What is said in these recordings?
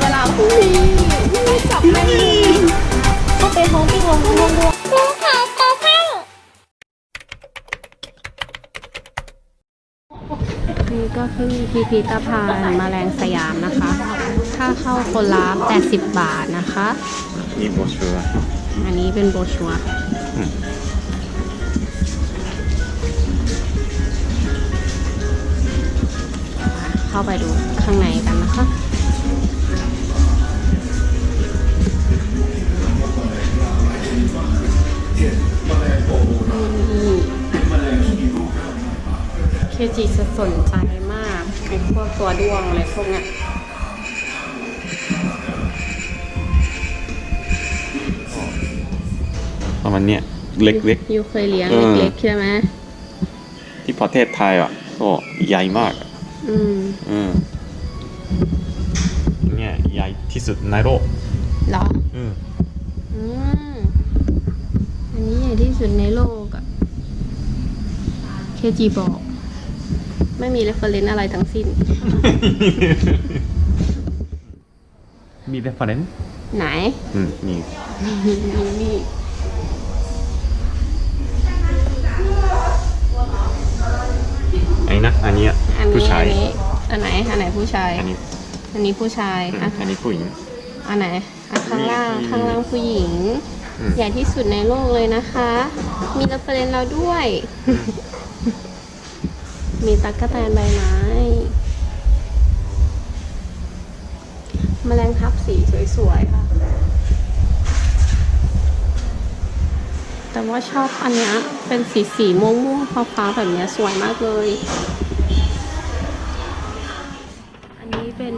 เวลาผู้มีจับไม่มีก็ไปห้องที่วงวงวงนี่ก็คือพิพิธภัณฑ์แมลงสยามนะคะ ค่าเข้าคนละ80 บาทนะคะ นี่โบชัวอันนี้เป็นโบชัวเข้าไปดูข้างในกันนะคะ เคจิจะสนใจมากไอ้พวกตัวด้วงอะไรพวกเนี้ยประมาณเนี้ยเล็กยูเคยเลี้ยงเออเล็กๆใช่ไหมๆ ที่ประเทศไทยอะก็ใหญ่มากอะอืมอืมเนี่ยใหญ่ที่สุดในโลกเหรอ อืมอืมอันนี้ใหญ่ที่สุดในโลกอะเคจีบอก ไม่มีเรฟเฟรนซ์อะไรทั้งสิ้น มีเรฟเฟรนซ์ไหน อืมนี่นี่นี่ไอ้นะอันเนี้ยอันผู้นี้ชาย อันนี้อันไหน อันไหนผู้ชาย อันนี้อันนี้ผู้ชายอืมอะอันนี้ผู้หญิง อันไหนอันข้างล่าง นี่ข้างล่างผู้หญิง อืม ใหญ่ที่สุดในโลกเลยนะคะ มีเรฟเฟรนซ์เราด้วย มีตั๊กแตนใบไม้แมลงทับสีสวยๆค่ะ แต่ว่าชอบอันเนี้ยเป็นสีสีม่วงม่วงๆฟ้าฟ้าๆแบบเนี้ยสวยมากเลย อันนี้เป็น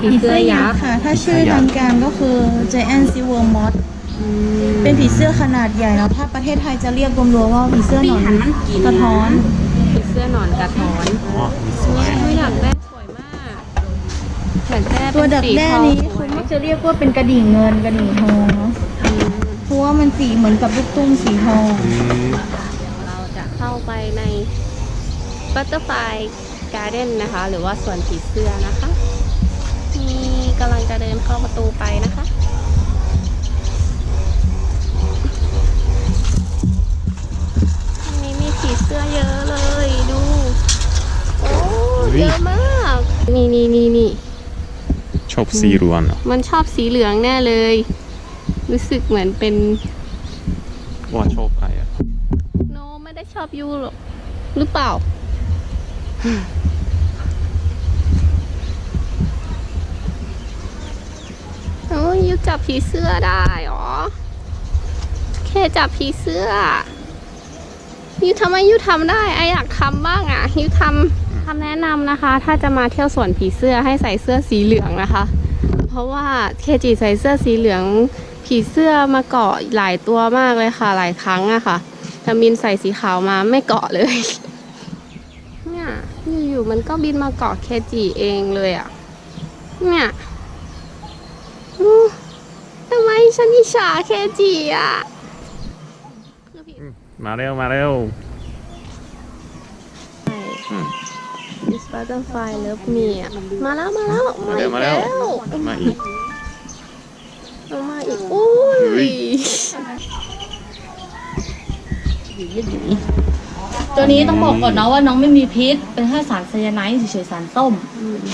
ผีเสื้อยักษ์ค่ะ ถ้าชื่อทางการก็คือ Giant Silver Moth อืมเป็นผีเสื้อขนาดใหญ่แล้วถ้าประเทศไทยจะเรียกรวมๆว่าผีเสื้อหนอนกระท้อนผีเสื้อหนอนกระท้อนอ๋อมีสวยนี่อยากได้สวยมากอยากได้ตัวดักเป็นสีแด้ทองนี้สคุวณยมักจะเรียกว่าเป็นกระดิ่งเงินกระดิ่งทองเนาะอืมเพราะว่ามันสีเหมือนกับลูกตุ้มสีทองอืมเราจะเข้าไปใน Butterfly Garden นะคะ หรือว่าสวนผีเสื้อนะคะนี่กำลังจะเดินเข้าประตูไปนะคะอันนี้มีผีเสื้อเยอะเลยดูโอ้ เยอะมาก นี่นี่นี่นี่ชอบสีรวนเหรอมันชอบสีเหลืองแน่เลย รู้สึกเหมือนเป็นว่าชอบใครอะโนไม่ได้ชอบยูหรอกหรือเปล่า โอ้ยยูจับผีเสื้อได้หรอ แค่จับผีเสื้อ ยูทำไมยูทำได้ไออยากทำบ้างอะยูทำคำแนะนำนะคะ ถ้าจะมาเที่ยวสวนผีเสื้อให้ใส่เสื้อสีเหลืองนะคะ เพราะว่าเคจิใส่เสื้อสีเหลือง ผีเสื้อมาเกาะหลายตัวมากเลยค่ะ หลายครั้งอะค่ะแต่มินใส่สีขาวมาไม่เกาะเลยเนี่ยอยู่ๆมันก็บินมาเกาะเคจิเองเลยอะเนี่ยทำไมฉันอิจฉาเคจิอะ มาเร็ว มาเร็วอืมดิสบัตเตอร์ไฟเลิฟมีอะมาแล้วมาแล้วมาเร็วมาเร็วมาอีกเอามาอีกอุ้เฮ้ยยตัวนี้ต้องบอกก่อนเนาะว่าน้องไม่มีพิษ เป็นแค่สารไซยาไนด์เฉยๆสารส้ม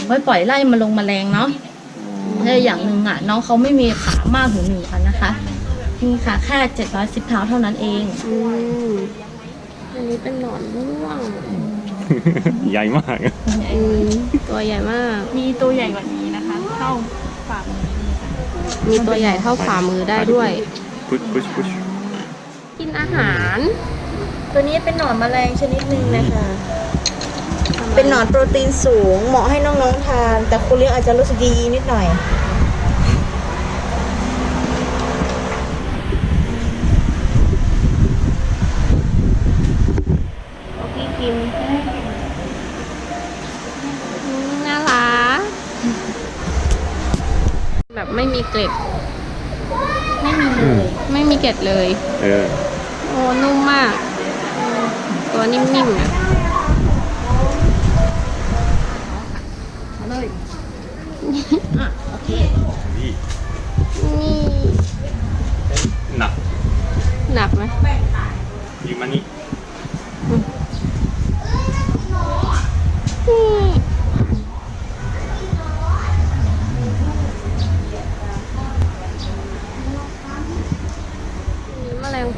ไว้ปล่อยไล่มาลงแมลงเนาะและอย่างหนึ่งอะ น้องเขาไม่มีขามากถึงหนึ่งพันนะคะ มีขาแค่เจ็ดร้อยสิบเท้าเท่านั้นเองอืมอันนี้เป็นหนอนร่วงใหญ่มากอะอืมตัวใหญ่มาก มีตัวใหญ่กว่านี้นะคะ เท่าฝ่ามือมีตัวใหญ่เท่าฝ่ามือได้ด้วย พุชพุชพุชกินอาหารตัวนี้เป็นหนอนแมลงชนิดหนึ่งนะคะ เป็นหนอนโปรตีนสูงเหมาะให้น้องๆทาน แต่คุณเลี้ยงอาจจะรู้สึกดีนิดหน่อย พี่กินอืมน่ารักแบบ ไม่มีเกล็ด ไม่มีเลยไม่มีเกล็ดเลย เออ โอ้นุ่มมาก ตัวนิ่มๆอะ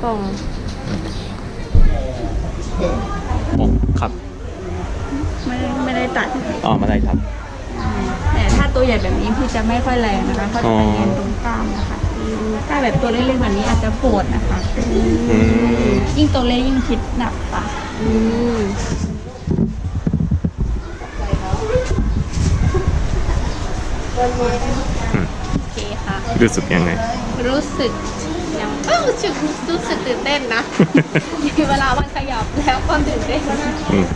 นี่แมลงป่องโอ้ครับไม่ได้ไม่ได้ตัดอ๋อมาได้ครับ แต่ถ้าตัวใหญ่แบบนี้คือจะไม่ค่อยแรงนะคะเขาอ๋จะอไปเรียนตรงกล้ามนะคะถ้าแบบตัวเล็กๆแบบนี้อาจจะปวดนะคะอืมยิ่งตัวเล็กยิ่งพิษหนักค่ะอืมโอเคค่ะรู้สึกยังไง รู้สึกยังเอ้า รู้สึกรู้สึกตื่นเต้นนะเวลามันขยับแล้วก็ตื่นเต้นอืม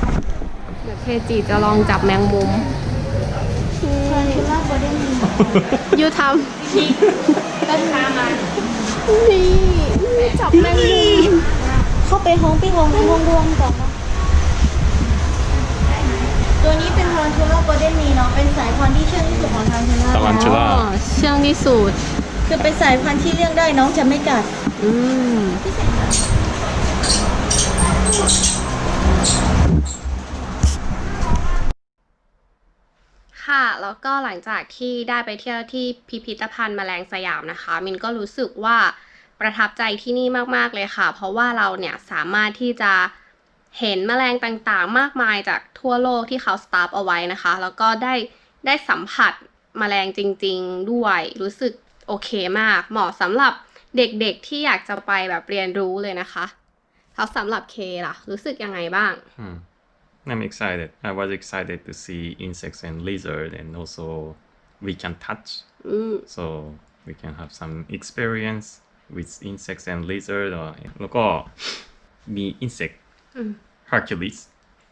เดี๋ยวเคจิจะลองจับแมงมุมคือว่าโบเดนมียูทต้นน้ำมาำนี่จับแมงมุมเข้าไปห้องพี่ห้องห้องรวมก่อนเนาะตัวนี้เป็นทารันทูล่าโบเดนมีเนาะเป็นสายพันธุ์ที่เชื่องที่สุดของทารันทูล่าตะวันชุล่าอ๋อเชื่องที่สุด คือเป็นสายพันธุ์ที่เลี้ยงได้น้องจะไม่กัด อืมค่ะ แล้วก็หลังจากที่ได้ไปเที่ยวที่พิพิธภัณฑ์แมลงสยามนะคะ มินก็รู้สึกว่าประทับใจที่นี่มากๆเลยค่ะ เพราะว่าเราเนี่ยสามารถที่จะเห็นแมลงต่างๆ มากมายจากทั่วโลกที่เขาสตาร์ฟเอาไว้นะคะ แล้วก็ได้ได้สัมผัสแมลงจริง ๆ ด้วย รู้สึก โอเคมาก เหมาะสำหรับเด็กๆที่อยากจะไปแบบเรียนรู้เลยนะคะแล้วสำหรับเคล่ะ รู้สึกยังไงบ้าง Hmm. I'm excited. I was excited to see insects and lizard, and also we can touch, อืม so we can have some experience with insects and lizard. Or แล้วก็มี insect, อืม Hercules,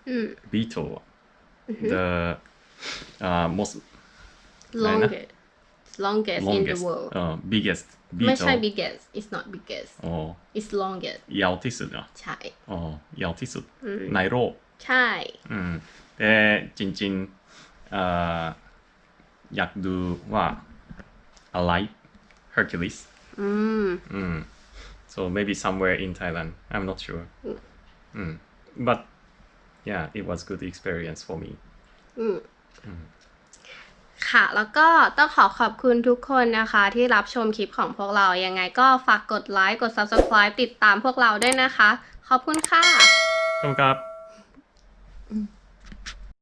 อืม beetle, the uh, most longest longest in the longest, world uh, biggest ไม่ใช่ beetle. biggest it's not biggest อ๋อ it's longest ยาวที่สุดเหรอ ใช่ อ๋อยาวที่สุด อืม ในโลก ใช่ อืมแต่จริงๆเอ่ออยากดูว่า อะไร Hercules อืม อืม so maybe somewhere in Thailand I'm not sure อืม but yeah it was good experience for me อืม ค่ะ แล้วก็ต้องขอขอบคุณทุกคนนะคะ ที่รับชมคลิปของพวกเรา ยังไงก็ฝากกดไลค์ กด subscribe ติดตามพวกเราด้วยนะคะ ขอบคุณค่ะ ขอบคุณครับ